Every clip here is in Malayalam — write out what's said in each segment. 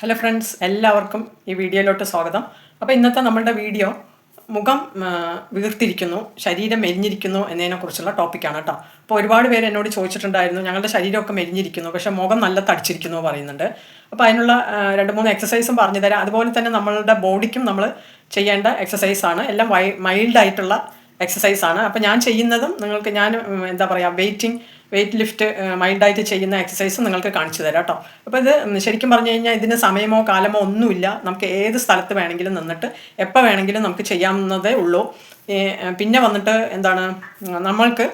ഹലോ ഫ്രണ്ട്സ് എല്ലാവർക്കും ഈ വീഡിയോയിലോട്ട് സ്വാഗതം. അപ്പോൾ ഇന്നത്തെ നമ്മളുടെ വീഡിയോ മുഖം വീർത്തിരിക്കുന്നു ശരീരം മെലിഞ്ഞിരിക്കുന്നു എന്നതിനെക്കുറിച്ചുള്ള ടോപ്പിക്കാണ് കേട്ടോ അപ്പോൾ ഒരുപാട് പേര് എന്നോട് ചോദിച്ചിട്ടുണ്ടായിരുന്നു ഞങ്ങളുടെ ശരീരമൊക്കെ മെലിഞ്ഞിരിക്കുന്നു പക്ഷേ മുഖം നല്ല തടിച്ചിരിക്കുന്നു പറയുന്നുണ്ട്. അപ്പോൾ അതിനുള്ള രണ്ട് മൂന്ന് എക്സസൈസും പറഞ്ഞു തരാം. അതുപോലെ തന്നെ നമ്മളുടെ ബോഡിക്കും നമ്മൾ ചെയ്യേണ്ട എക്സസൈസാണ് എല്ലാം വൈ മൈൽഡായിട്ടുള്ള എക്സസൈസാണ് അപ്പോൾ ഞാൻ ചെയ്യുന്നതും നിങ്ങൾക്ക് ഞാൻ എന്താ പറയുക വെയിറ്റിംഗ് വെയിറ്റ് ലിഫ്റ്റ് മൈൽഡായിട്ട് ചെയ്യുന്ന എക്സസൈസ് നിങ്ങൾക്ക് കാണിച്ചു തരാം കേട്ടോ അപ്പോൾ ഇത് ശരിക്കും പറഞ്ഞു കഴിഞ്ഞാൽ ഇതിന് സമയമോ കാലമോ ഒന്നുമില്ല. നമുക്ക് ഏത് സ്ഥലത്ത് വേണമെങ്കിലും നിന്നിട്ട് എപ്പോൾ വേണമെങ്കിലും നമുക്ക് ചെയ്യാവുന്നതേ ഉള്ളൂ. പിന്നെ വന്നിട്ട് എന്താണ് നമ്മൾക്ക്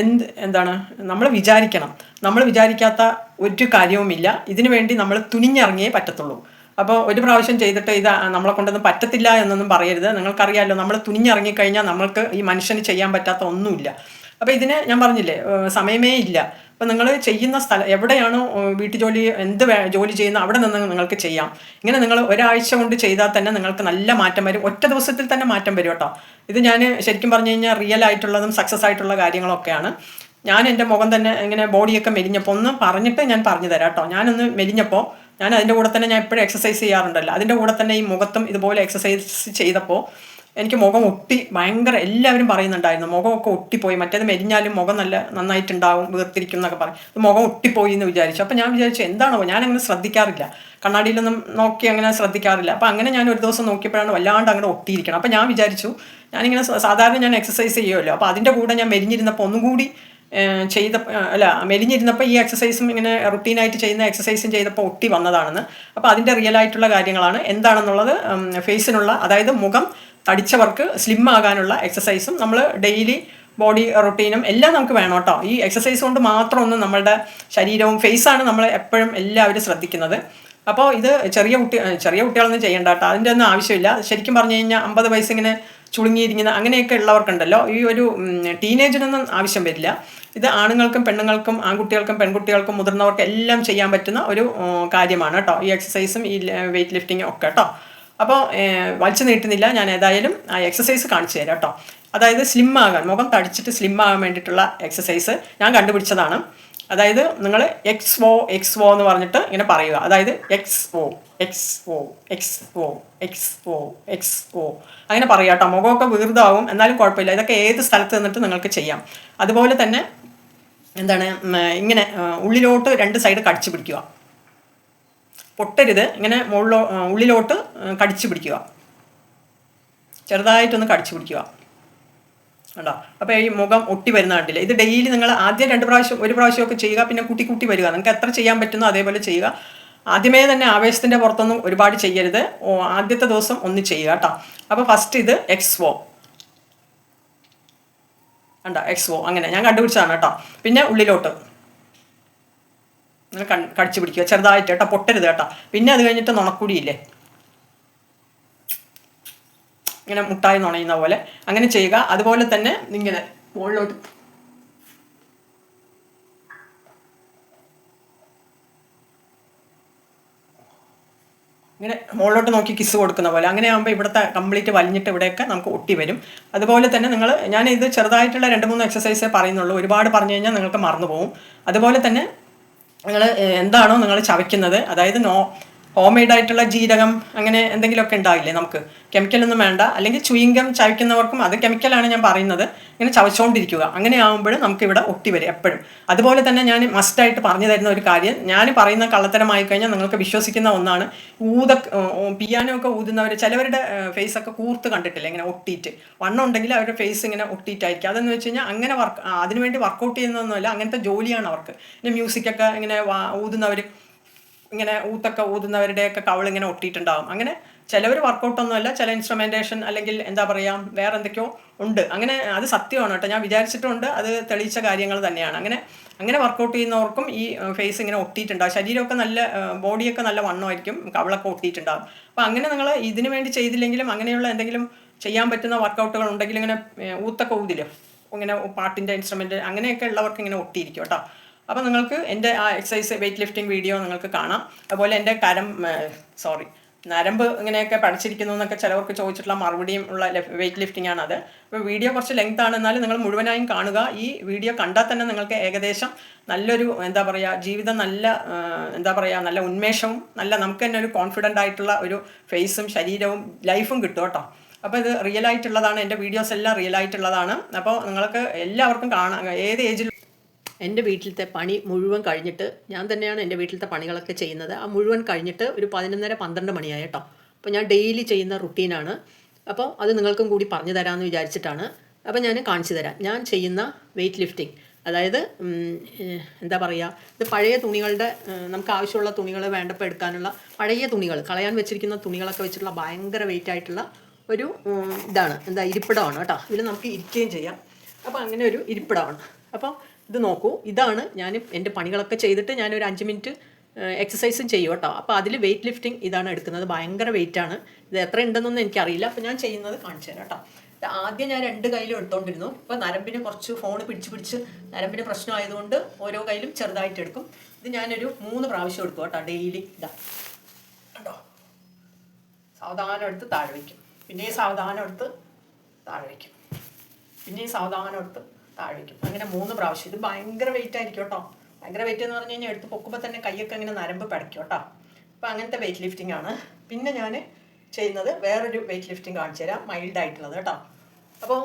എന്ത് എന്താണ് നമ്മൾ വിചാരിക്കണം. നമ്മൾ വിചാരിക്കാത്ത ഒരു കാര്യവുമില്ല. ഇതിനു വേണ്ടി നമ്മൾ തുനിഞ്ഞിറങ്ങിയേ പറ്റത്തുള്ളൂ. അപ്പോൾ ഒരു പ്രാവശ്യം ചെയ്തിട്ട് ഇത് നമ്മളെ കൊണ്ടൊന്നും പറ്റത്തില്ല എന്നൊന്നും പറയരുത്. നിങ്ങൾക്കറിയാമല്ലോ നമ്മൾ തുനിഞ്ഞിറങ്ങിക്കഴിഞ്ഞാൽ നമ്മൾക്ക് ഈ മനുഷ്യന് ചെയ്യാൻ പറ്റാത്ത ഒന്നുമില്ല. അപ്പോൾ ഇതിന് ഞാൻ പറഞ്ഞില്ലേ സമയമേ ഇല്ല. അപ്പോൾ നിങ്ങൾ ചെയ്യുന്ന സ്ഥലം എവിടെയാണോ വീട്ടു ജോലി എന്ത് ജോലി ചെയ്യുന്ന അവിടെ നിന്ന് നിങ്ങൾക്ക് ചെയ്യാം. ഇങ്ങനെ നിങ്ങൾ ഒരാഴ്ച കൊണ്ട് ചെയ്താൽ തന്നെ നിങ്ങൾക്ക് നല്ല മാറ്റം വരും. ഒറ്റ ദിവസത്തിൽ തന്നെ മാറ്റം വരും കേട്ടോ. ഇത് ഞാൻ ശരിക്കും പറഞ്ഞു കഴിഞ്ഞാൽ റിയൽ ആയിട്ടുള്ളതും സക്സസ് ആയിട്ടുള്ള കാര്യങ്ങളൊക്കെയാണ്. ഞാൻ എന്റെ മുഖം തന്നെ ഇങ്ങനെ ബോഡിയൊക്കെ മെലിഞ്ഞപ്പോൾ ഒന്ന് പറഞ്ഞിട്ട് ഞാൻ പറഞ്ഞു തരാം കേട്ടോ. ഞാനൊന്ന് മെലിഞ്ഞപ്പോൾ ഞാൻ അതിന്റെ കൂടെ തന്നെ ഞാൻ എപ്പോഴും എക്സസൈസ് ചെയ്യാറുണ്ടല്ലോ. അതിന്റെ കൂടെ തന്നെ ഈ മുഖത്തും ഇതുപോലെ എക്സസൈസ് ചെയ്തപ്പോൾ എനിക്ക് മുഖം ഒട്ടി ഭയങ്കര എല്ലാവരും പറയുന്നുണ്ടായിരുന്നു മുഖമൊക്കെ ഒട്ടിപ്പോയി മറ്റേത് മെരിഞ്ഞാലും മുഖം നല്ല നന്നായിട്ടുണ്ടാവും വീർത്തിരിക്കും എന്നൊക്കെ പറയും. മുഖം ഒട്ടിപ്പോയി എന്ന് വിചാരിച്ചു. അപ്പോൾ ഞാൻ വിചാരിച്ചു എന്താണോ ഞാൻ അങ്ങനെ ശ്രദ്ധിക്കാറില്ല കണ്ണാടിയിലൊന്നും നോക്കി അങ്ങനെ ശ്രദ്ധിക്കാറില്ല. അപ്പോൾ അങ്ങനെ ഞാൻ ഒരു ദിവസം നോക്കിയപ്പോഴാണ് വല്ലാണ്ട് അങ്ങനെ ഒട്ടിയിരിക്കണം അപ്പോൾ ഞാൻ വിചാരിച്ചു ഞാനിങ്ങനെ സാധാരണ ഞാൻ എക്സസൈസ് ചെയ്യുമല്ലോ. അപ്പോൾ അതിന്റെ കൂടെ ഞാൻ മെരിഞ്ഞിരുന്നപ്പോൾ ഒന്നും കൂടി ചെയ്ത അല്ല മെലിഞ്ഞിരുന്നപ്പോൾ ഈ എക്സസൈസും ഇങ്ങനെ റുട്ടീനായിട്ട് ചെയ്യുന്ന എക്സസൈസും ചെയ്തപ്പോൾ ഒട്ടി വന്നതാണെന്ന്. അപ്പോൾ അതിന്റെ റിയൽ ആയിട്ടുള്ള കാര്യങ്ങളാണ്. എന്താണെന്നുള്ളത് ഫേസിനുള്ള അതായത് മുഖം തടിച്ചവർക്ക് സ്ലിം ആകാനുള്ള എക്സസൈസും നമ്മൾ ഡെയിലി ബോഡി റൊട്ടീനും എല്ലാം നമുക്ക് വേണം കേട്ടോ. ഈ എക്സസൈസ് കൊണ്ട് മാത്രമൊന്നും നമ്മളുടെ ശരീരവും ഫേസാണ് നമ്മൾ എപ്പോഴും എല്ലാവരും ശ്രദ്ധിക്കുന്നത്. അപ്പോൾ ഇത് ചെറിയ കുട്ടി ചെറിയ കുട്ടികളൊന്നും ചെയ്യേണ്ട കേട്ടോ. അതിന്റെ ഒന്നും ആവശ്യമില്ല. ശരിക്കും പറഞ്ഞു കഴിഞ്ഞാൽ അമ്പത് വയസ്സിങ്ങനെ ചുളുങ്ങിയിരിക്കുന്ന അങ്ങനെയൊക്കെ ഉള്ളവർക്കുണ്ടല്ലോ. ഈ ഒരു ടീനേജിനൊന്നും ആവശ്യം വരില്ല. ഇത് ആണുങ്ങൾക്കും പെണ്ണുങ്ങൾക്കും ആൺകുട്ടികൾക്കും പെൺകുട്ടികൾക്കും മുതിർന്നവർക്കും എല്ലാം ചെയ്യാൻ പറ്റുന്ന ഒരു കാര്യമാണ് കേട്ടോ. ഈ എക്സസൈസും ഈ വെയിറ്റ് ലിഫ്റ്റിങ്ങും ഒക്കെ കേട്ടോ. അപ്പോൾ വലിച്ചു നീട്ടുന്നില്ല. ഞാൻ ഏതായാലും ആ എക്സസൈസ് കാണിച്ചു തരാം കേട്ടോ. അതായത് സ്ലിം ആകാൻ മുഖം തടിച്ചിട്ട് സ്ലിം ആകാൻ വേണ്ടിയിട്ടുള്ള എക്സസൈസ് ഞാൻ കണ്ടുപിടിച്ചതാണ്. അതായത് നിങ്ങൾ എക്സ് ഓ എക്സ് ഓ എന്ന് പറഞ്ഞിട്ട് ഇങ്ങനെ പറയുക. അതായത് X O X O X O X O X O അങ്ങനെ പറയുക കേട്ടോ. മുഖമൊക്കെ വീർതാവും എന്നാലും കുഴപ്പമില്ല. ഇതൊക്കെ ഏത് സ്ഥലത്ത് നിന്നിട്ട് നിങ്ങൾക്ക് ചെയ്യാം. അതുപോലെ തന്നെ എന്താണ് ഇങ്ങനെ ഉള്ളിലോട്ട് രണ്ട് സൈഡ് കടിച്ചു പിടിക്കുക. പൊട്ടരുത്. ഇങ്ങനെ മുകളിലോ ഉള്ളിലോട്ട് കടിച്ചു പിടിക്കുക. ചെറുതായിട്ടൊന്ന് കടിച്ചു പിടിക്കുക. കണ്ടോ? അപ്പോൾ ഈ മുഖം ഒട്ടി വരുന്ന കണ്ടില്ല? ഇത് ഡെയിലി നിങ്ങൾ ആദ്യം രണ്ട് പ്രാവശ്യം ഒരു പ്രാവശ്യമൊക്കെ ചെയ്യുക പിന്നെ കൂട്ടി കൂട്ടി വരിക. നിങ്ങൾക്ക് എത്ര ചെയ്യാൻ പറ്റുന്നോ അതേപോലെ ചെയ്യുക. ആദ്യമേ തന്നെ ആവേശത്തിന്റെ പുറത്തൊന്നും ഒരുപാട് ചെയ്യരുത്. ആദ്യത്തെ ദിവസം ഒന്ന് ചെയ്യുക കേട്ടോ. അപ്പോൾ ഫസ്റ്റ് ഇത് എക്സ് ഓ കണ്ടോ? എക്സ് ഓ അങ്ങനെ. ഞാൻ കണ്ടുപിടിച്ചതാണ് കേട്ടോ. പിന്നെ ഉള്ളിലോട്ട്. കൺ കടിച്ചു പിടിക്കുക. ചെറുതായിട്ട് കേട്ടോ പൊട്ടരുത് കേട്ടോ. പിന്നെ അത് കഴിഞ്ഞിട്ട് നുണക്കുടിയില്ലേ? ഇങ്ങനെ മുട്ടായി നുണയുന്ന പോലെ. അങ്ങനെ ചെയ്യുക. അതുപോലെ തന്നെ ഇങ്ങനെ മുകളിലോട്ട്. ഇങ്ങനെ മുകളിലോട്ട് നോക്കി കിസ് കൊടുക്കുന്ന പോലെ. അങ്ങനെ ആകുമ്പോൾ ഇവിടുത്തെ കംപ്ലീറ്റ് വലിഞ്ഞിട്ട് ഇവിടെയൊക്കെ നമുക്ക് ഒട്ടി വരും. അതുപോലെ തന്നെ നിങ്ങൾ ഞാൻ ഇത് ചെറുതായിട്ടുള്ള രണ്ട് മൂന്ന് എക്സസൈസേ പറയുന്നുള്ളൂ. ഒരുപാട് പറഞ്ഞു കഴിഞ്ഞാൽ നിങ്ങൾക്ക് മറന്നു പോകും അതുപോലെ തന്നെ നിങ്ങൾ എന്താണോ നിങ്ങൾ ചവയ്ക്കുന്നത്. അതായത് നോ ഹോം മെയ്ഡ് ആയിട്ടുള്ള ജീരകം അങ്ങനെ എന്തെങ്കിലുമൊക്കെ ഉണ്ടാവില്ലേ നമുക്ക്? കെമിക്കൽ ഒന്നും വേണ്ട. അല്ലെങ്കിൽ ചുയിങ്കം ചവയ്ക്കുന്നവർക്കും അത് കെമിക്കലാണ് ഞാൻ പറയുന്നത്. ഇങ്ങനെ ചവച്ചുകൊണ്ടിരിക്കുക അങ്ങനെ നമുക്ക് ഇവിടെ ഒട്ടി വരും എപ്പോഴും. അതുപോലെ തന്നെ ഞാൻ മസ്റ്റായിട്ട് പറഞ്ഞു തരുന്ന ഒരു കാര്യം. ഞാൻ പറയുന്ന കള്ളത്തരമായി കഴിഞ്ഞാൽ നിങ്ങൾക്ക് വിശ്വസിക്കുന്ന ഒന്നാണ്. ഊത പിയാനോ ഒക്കെ ഊതുന്നവർ ചിലവരുടെ ഫേസ് ഒക്കെ കൂർത്ത് കണ്ടിട്ടില്ല? ഇങ്ങനെ ഒട്ടിയിട്ട്. വണ്ണം ഉണ്ടെങ്കിൽ അവരുടെ ഫേസ് ഇങ്ങനെ ഒട്ടിയിട്ടായിരിക്കും. അതെന്ന് വെച്ച് കഴിഞ്ഞാൽ അങ്ങനെ വർക്ക് അതിനുവേണ്ടി വർക്കൗട്ട് ചെയ്യുന്നൊന്നുമല്ല അങ്ങനത്തെ ജോലിയാണ് അവർക്ക്. പിന്നെ മ്യൂസിക്കൊക്കെ ഇങ്ങനെ ഊതുന്നവർ ഇങ്ങനെ ഊത്തൊക്കെ ഊതുന്നവരുടെയൊക്കെ കവൾ ഇങ്ങനെ ഒട്ടിയിട്ടുണ്ടാകും അങ്ങനെ ചിലവർ വർക്കൗട്ടൊന്നുമല്ല ചില ഇൻസ്ട്രുമെന്റേഷൻ അല്ലെങ്കിൽ എന്താ പറയുക വേറെ എന്തൊക്കെയോ ഉണ്ട്. അങ്ങനെ അത് സത്യമാണ് കേട്ടോ. ഞാൻ വിചാരിച്ചിട്ടുണ്ട് അത് തെളിയിച്ച കാര്യങ്ങൾ തന്നെയാണ്. അങ്ങനെ അങ്ങനെ വർക്കൗട്ട് ചെയ്യുന്നവർക്കും ഈ ഫേസ് ഇങ്ങനെ ഒട്ടിയിട്ടുണ്ടാകും ശരീരമൊക്കെ നല്ല ബോഡിയൊക്കെ നല്ല വണ്ണമായിരിക്കും കവളൊക്കെ ഒട്ടിയിട്ടുണ്ടാകും അപ്പോൾ അങ്ങനെ നിങ്ങൾ ഇതിനു വേണ്ടി ചെയ്തില്ലെങ്കിലും അങ്ങനെയുള്ള എന്തെങ്കിലും ചെയ്യാൻ പറ്റുന്ന വർക്കൗട്ടുകൾ ഉണ്ടെങ്കിൽ ഇങ്ങനെ ഊത്തൊക്കെ ഊതില്ലേ? ഇങ്ങനെ പാട്ടിന്റെ ഇൻസ്ട്രുമെന്റ് അങ്ങനെയൊക്കെ ഉള്ളവർക്ക് ഇങ്ങനെ ഒട്ടിയിരിക്കും കേട്ടോ. അപ്പോൾ നിങ്ങൾക്ക് എന്റെ ആ എക്സസൈസ് വെയിറ്റ് ലിഫ്റ്റിംഗ് വീഡിയോ നിങ്ങൾക്ക് കാണാം. അതുപോലെ എന്റെ കരം സോറി നരമ്പ് ഇങ്ങനെയൊക്കെ പഠിച്ചിരിക്കുന്നു എന്നൊക്കെ ചിലവർക്ക് ചോദിച്ചിട്ടുള്ള മറുപടിയും ഉള്ള വെയിറ്റ് ലിഫ്റ്റിംഗ് ആണ് അത്. അപ്പോൾ വീഡിയോ കുറച്ച് ലെങ്ത് ആണ്. എന്നാലും നിങ്ങൾ മുഴുവനായും കാണുക. ഈ വീഡിയോ കണ്ടാൽ തന്നെ നിങ്ങൾക്ക് ഏകദേശം നല്ലൊരു എന്താ പറയുക ജീവിതം നല്ല എന്താ പറയുക നല്ല ഉന്മേഷവും നല്ല നമുക്ക് തന്നെ ഒരു കോൺഫിഡന്റ് ആയിട്ടുള്ള ഒരു ഫേസും ശരീരവും ലൈഫും കിട്ടും കേട്ടോ. അപ്പോൾ ഇത് റിയൽ ആയിട്ടുള്ളതാണ്. എന്റെ വീഡിയോസ് എല്ലാം റിയൽ ആയിട്ടുള്ളതാണ്. അപ്പോൾ നിങ്ങൾക്ക് എല്ലാവർക്കും കാണാം. ഏത് ഏജിൽ എന്റെ വീട്ടിലത്തെ പണി മുഴുവൻ കഴിഞ്ഞിട്ട് ഞാൻ തന്നെയാണ് എന്റെ വീട്ടിലത്തെ പണികളൊക്കെ ചെയ്യുന്നത്. ആ മുഴുവൻ കഴിഞ്ഞിട്ട് ഒരു പതിനൊന്നര പന്ത്രണ്ട് മണിയായി കേട്ടോ. അപ്പോൾ ഞാൻ ഡെയിലി ചെയ്യുന്ന റുട്ടീനാണ്. അപ്പോൾ അത് നിങ്ങൾക്കും കൂടി പറഞ്ഞു തരാമെന്ന് വിചാരിച്ചിട്ടാണ്. അപ്പോൾ ഞാൻ കാണിച്ചു തരാം. ഞാൻ ചെയ്യുന്ന വെയിറ്റ് ലിഫ്റ്റിംഗ് അതായത് എന്താ പറയുക ഇത് പഴയ തുണികളുടെ നമുക്ക് ആവശ്യമുള്ള തുണികൾ വേണ്ടപ്പോൾ എടുക്കാനുള്ള പഴയ തുണികൾ കളയാൻ വെച്ചിരിക്കുന്ന തുണികളൊക്കെ വെച്ചിട്ടുള്ള ഭയങ്കര വെയിറ്റ് ആയിട്ടുള്ള ഒരു ഇതാണ്. എന്താ ഇരിപ്പിടമാണ് കേട്ടോ. ഇതിൽ നമുക്ക് ഇരിക്കുകയും ചെയ്യാം. അപ്പോൾ അങ്ങനെ ഒരു ഇരിപ്പിടമാണ്. അപ്പോൾ ഇത് നോക്കൂ. ഇതാണ് ഞാൻ എന്റെ പണികളൊക്കെ ചെയ്തിട്ട് ഞാൻ ഒരു അഞ്ച് മിനിറ്റ് എക്സസൈസും ചെയ്യും കേട്ടോ. അപ്പോൾ അതിൽ വെയിറ്റ് ലിഫ്റ്റിംഗ് ഇതാണ് എടുക്കുന്നത്. ഭയങ്കര വെയിറ്റ് ആണ്. ഇത് എത്ര ഉണ്ടെന്നൊന്നും എനിക്കറിയില്ല. അപ്പോൾ ഞാൻ ചെയ്യുന്നത് കാണിച്ചു തരാം കേട്ടോ. ആദ്യം ഞാൻ രണ്ട് കയ്യിലും എടുത്തോണ്ടിരുന്നു. ഇപ്പോൾ നരമ്പിന് കുറച്ച് ഫോൺ പിടിച്ച് പിടിച്ച് നരമ്പിന് പ്രശ്നമായതുകൊണ്ട് ഓരോ കയ്യിലും ചെറുതായിട്ട് എടുക്കും. ഇത് ഞാനൊരു മൂന്ന് പ്രാവശ്യം എടുക്കും കേട്ടോ ഡെയിലി ഇതാ. കേട്ടോ സാവധാനം എടുത്ത് താഴെ വയ്ക്കും. പിന്നെ സാവധാനം എടുത്ത് താഴെ വയ്ക്കും. പിന്നെ സാവധാനം എടുത്ത് താഴെ വയ്ക്കും അങ്ങനെ മൂന്ന് പ്രാവശ്യം. ഇത് ഭയങ്കര വെയിറ്റ് ആയിരിക്കും കേട്ടോ. ഭയങ്കര വെയിറ്റ് എന്ന് പറഞ്ഞു കഴിഞ്ഞാൽ എടുത്ത് പൊക്കുമ്പോൾ തന്നെ കൈയൊക്കെ അങ്ങനെ നരമ്പ് പിടയ്ക്കും കേട്ടോ. അപ്പോൾ അങ്ങനത്തെ വെയിറ്റ് ലിഫ്റ്റിംഗ് ആണ്. പിന്നെ ഞാൻ ചെയ്യുന്നത് വേറൊരു വെയിറ്റ് ലിഫ്റ്റിംഗ് കാണിച്ചു തരാം. മൈൽഡ് ആയിട്ടുള്ളത് കേട്ടോ. അപ്പോൾ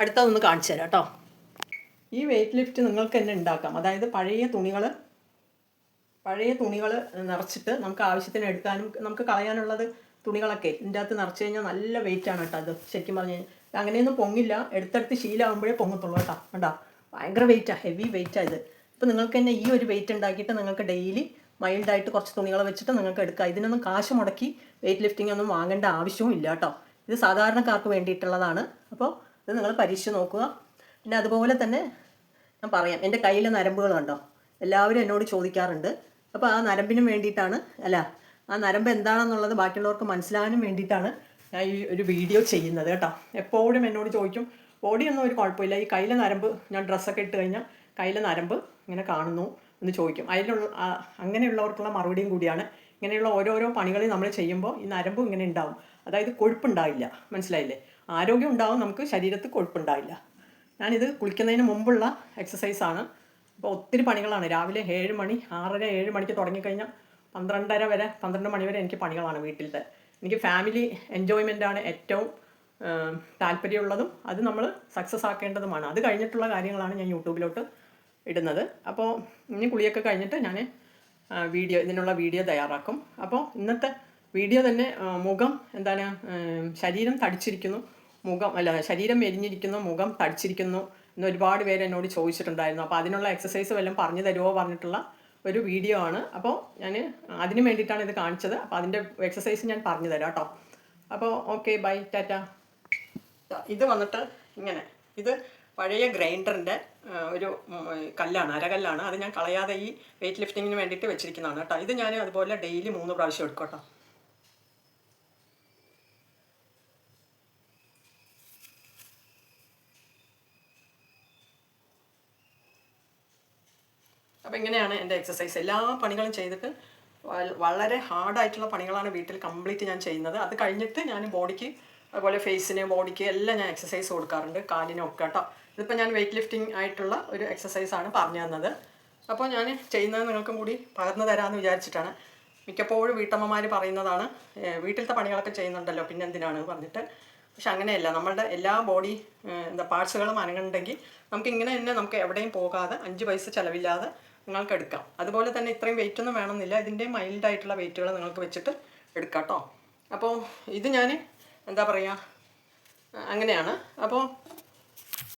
അടുത്തതൊന്ന് കാണിച്ചു തരാം കേട്ടോ. ഈ വെയിറ്റ് ലിഫ്റ്റ് നിങ്ങൾക്ക് തന്നെ ഉണ്ടാക്കാം. അതായത് പഴയ തുണികൾ പഴയ തുണികൾ നിറച്ചിട്ട് നമുക്ക് ആവശ്യത്തിന് എടുക്കാനും നമുക്ക് കളയാനുള്ളത് തുണികളൊക്കെ ഇതിന്റെ അകത്ത് നിറച്ച് കഴിഞ്ഞാൽ നല്ല വെയിറ്റ് ആണ് കേട്ടോ അത്. ശരിക്കും പറഞ്ഞു കഴിഞ്ഞാൽ അങ്ങനെയൊന്നും പൊങ്ങില്ല. എടുത്തെടുത്ത് ശീലമാകുമ്പോഴേ പൊങ്ങത്തുള്ളൂ കേട്ടോ. കേട്ടോ ഭയങ്കര വെയിറ്റാണ് ഹെവി വെയിറ്റാണ് ഇത്. ഇപ്പോൾ നിങ്ങൾക്ക് തന്നെ ഈ ഒരു വെയിറ്റ് ഉണ്ടാക്കിയിട്ട് നിങ്ങൾക്ക് ഡെയിലി മൈൽഡായിട്ട് കുറച്ച് തുണികൾ വെച്ചിട്ട് നിങ്ങൾക്ക് എടുക്കാം. ഇതിനൊന്നും കാശ് മുടക്കി വെയിറ്റ് ലിഫ്റ്റിംഗ് ഒന്നും വാങ്ങേണ്ട ആവശ്യവും ഇല്ല കേട്ടോ. ഇത് സാധാരണക്കാർക്ക് വേണ്ടിയിട്ടുള്ളതാണ്. അപ്പോൾ ഇത് നിങ്ങൾ പരീക്ഷിച്ച് നോക്കുക. പിന്നെ അതുപോലെ തന്നെ ഞാൻ പറയാം എന്റെ കയ്യിലെ നരമ്പുകൾ കണ്ടോ? എല്ലാവരും എന്നോട് ചോദിക്കാറുണ്ട്. അപ്പോൾ ആ നരമ്പിനും വേണ്ടിയിട്ടാണ് അല്ല ആ നരമ്പ് എന്താണെന്നുള്ളത് ബാക്കിയുള്ളവർക്ക് മനസ്സിലാകാനും വേണ്ടിയിട്ടാണ് ഞാൻ ഈ ഒരു വീഡിയോ ചെയ്യുന്നത് കേട്ടോ. എപ്പോഴും എന്നോട് ചോദിക്കും ബോഡിയൊന്നും ഒരു കുഴപ്പമില്ല. ഈ കയ്യിലെ നരമ്പ് ഞാൻ ഡ്രസ്സൊക്കെ ഇട്ട് കഴിഞ്ഞാൽ കയ്യിലെ നരമ്പ് ഇങ്ങനെ കാണുന്നു എന്ന് ചോദിക്കും. അതിലുള്ള അങ്ങനെയുള്ളവർക്കുള്ള മറുപടിയും കൂടിയാണ്. ഇങ്ങനെയുള്ള ഓരോരോ പണികൾ നമ്മൾ ചെയ്യുമ്പോൾ ഈ നരമ്പും ഇങ്ങനെ ഉണ്ടാവും. അതായത് കൊഴുപ്പുണ്ടാവില്ല. മനസ്സിലായില്ലേ? ആരോഗ്യം ഉണ്ടാവും നമുക്ക് ശരീരത്തിൽ കൊഴുപ്പുണ്ടാവില്ല. ഞാനിത് കുളിക്കുന്നതിന് മുമ്പുള്ള എക്സസൈസാണ് അപ്പോൾ ഒത്തിരി പണികളാണ്. രാവിലെ ഏഴ് മണി ആറര ഏഴ് മണിക്ക് തുടങ്ങിക്കഴിഞ്ഞാൽ പന്ത്രണ്ടര വരെ പന്ത്രണ്ട് മണി വരെ എനിക്ക് പണികളാണ് വീട്ടിലത്തെ. എനിക്ക് ഫാമിലി എൻജോയ്മെന്റാണ് ഏറ്റവും താല്പര്യമുള്ളതും അത് നമ്മൾ സക്സസ് ആക്കേണ്ടതുമാണ്. അത് കഴിഞ്ഞിട്ടുള്ള കാര്യങ്ങളാണ് ഞാൻ യൂട്യൂബിലോട്ട് ഇടുന്നത്. അപ്പോൾ ഇനി കുളിയൊക്കെ കഴിഞ്ഞിട്ട് ഞാൻ വീഡിയോ ഇതിനുള്ള വീഡിയോ തയ്യാറാക്കും. അപ്പോൾ ഇന്നത്തെ വീഡിയോ തന്നെ മുഖം എന്താണ് ശരീരം തടിച്ചിരിക്കുന്നു. മുഖം അല്ല ശരീരം മെലിഞ്ഞിരിക്കുന്നു മുഖം തടിച്ചിരിക്കുന്നു എന്ന് ഒരുപാട് പേര് എന്നോട് ചോദിച്ചിട്ടുണ്ടായിരുന്നു. അപ്പോൾ അതിനുള്ള എക്സസൈസ് വല്ലതും പറഞ്ഞു തരുമോ പറഞ്ഞിട്ടുള്ള ഒരു വീഡിയോ ആണ്. അപ്പോൾ ഞാൻ അതിന് വേണ്ടിയിട്ടാണ് ഇത് കാണിച്ചത്. അപ്പോൾ അതിന്റെ എക്സസൈസ് ഞാൻ പറഞ്ഞു തരാം കേട്ടോ. അപ്പോൾ ഓക്കെ ബൈ ടാറ്റ ഇത് വന്നിട്ട് ഇങ്ങനെ. ഇത് പഴയ ഗ്രൈൻഡറിന്റെ ഒരു കല്ലാണ് അരകല്ലാണ്. അത് ഞാൻ കളയാതെ ഈ വെയിറ്റ് ലിഫ്റ്റിങ്ങിന് വേണ്ടിയിട്ട് വെച്ചിരിക്കുന്നതാണ് കേട്ടോ. ഇത് ഞാൻ അതുപോലെ ഡെയിലി മൂന്ന് പ്രാവശ്യം എടുക്കും കേട്ടോ. അപ്പോൾ ഇങ്ങനെയാണ് എന്റെ എക്സസൈസ് എല്ലാ പണികളും ചെയ്തിട്ട് വളരെ ഹാർഡായിട്ടുള്ള പണികളാണ് വീട്ടിൽ കംപ്ലീറ്റ് ഞാൻ ചെയ്യുന്നത്. അത് കഴിഞ്ഞിട്ട് ഞാൻ ബോഡിക്ക് അതുപോലെ ഫേസിന് ബോഡിക്ക് എല്ലാം ഞാൻ എക്സസൈസ് കൊടുക്കാറുണ്ട്. കാലിനൊക്കെ കേട്ടോ ഇതിപ്പോൾ ഞാൻ വെയിറ്റ് ലിഫ്റ്റിംഗ് ആയിട്ടുള്ള ഒരു എക്സസൈസാണ് പറഞ്ഞു തന്നത്. അപ്പോൾ ഞാൻ ചെയ്യുന്നത് നിങ്ങൾക്കും കൂടി പകർന്നു തരാമെന്ന് വിചാരിച്ചിട്ടാണ്. മിക്കപ്പോഴും വീട്ടമ്മമാർ പറയുന്നതാണ് "ഏഹ്, വീട്ടിലത്തെ പണികളൊക്കെ ചെയ്യുന്നുണ്ടല്ലോ പിന്നെ എന്തിനാണ്? പറഞ്ഞിട്ട്. പക്ഷെ അങ്ങനെയല്ല. നമ്മളുടെ എല്ലാ ബോഡി എന്താ പാർട്സുകളും അനങ്ങുന്നുണ്ടെങ്കിൽ നമുക്ക് ഇങ്ങനെ തന്നെ നമുക്ക് എവിടെയും പോകാതെ അഞ്ച് പൈസ ചിലവില്ലാതെ നിങ്ങൾക്ക് എടുക്കാം അതുപോലെ തന്നെ ഇത്രയും വെയിറ്റ് ഒന്നും വേണമെന്നില്ല. ഇതിന്റെ മൈൽഡ് ആയിട്ടുള്ള വെയിറ്റുകൾ നിങ്ങൾക്ക് വെച്ചിട്ട് എടുക്കാം കേട്ടോ അപ്പോൾ ഇത് ഞാൻ എന്താ പറയുക അങ്ങനെയാണ്. അപ്പോൾ